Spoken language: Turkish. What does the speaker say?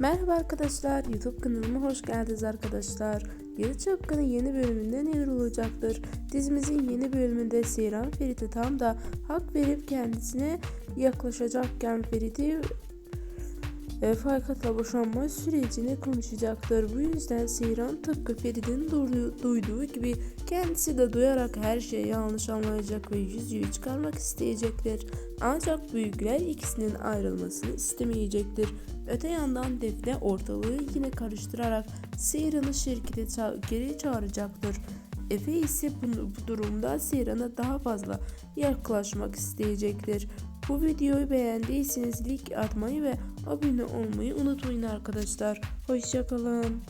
Merhaba arkadaşlar, YouTube kanalıma hoş geldiniz arkadaşlar. Yalı Çapkın'ın yeni bölümünde neler olacaktır? Dizimizin yeni bölümünde Seyran Ferit'e tam da hak verip kendisine yaklaşacakken Ferit'i Faykat'la boşanma sürecini konuşacaktır. Bu yüzden Seyran tıpkı duyduğu- duyduğu gibi kendisi de duyarak her şeyi yanlış anlayacak ve yüzüğü çıkarmak isteyecektir. Ancak büyükler ikisinin ayrılmasını istemeyecektir. Öte yandan Defne ortalığı yine karıştırarak Seyran'ı şirkete ça- geri çağıracaktır. Efe ise bu, bu durumda Seyran'a daha fazla yaklaşmak isteyecektir. Bu videoyu beğendiyseniz like atmayı ve abone olmayı unutmayın arkadaşlar. Hoşçakalın.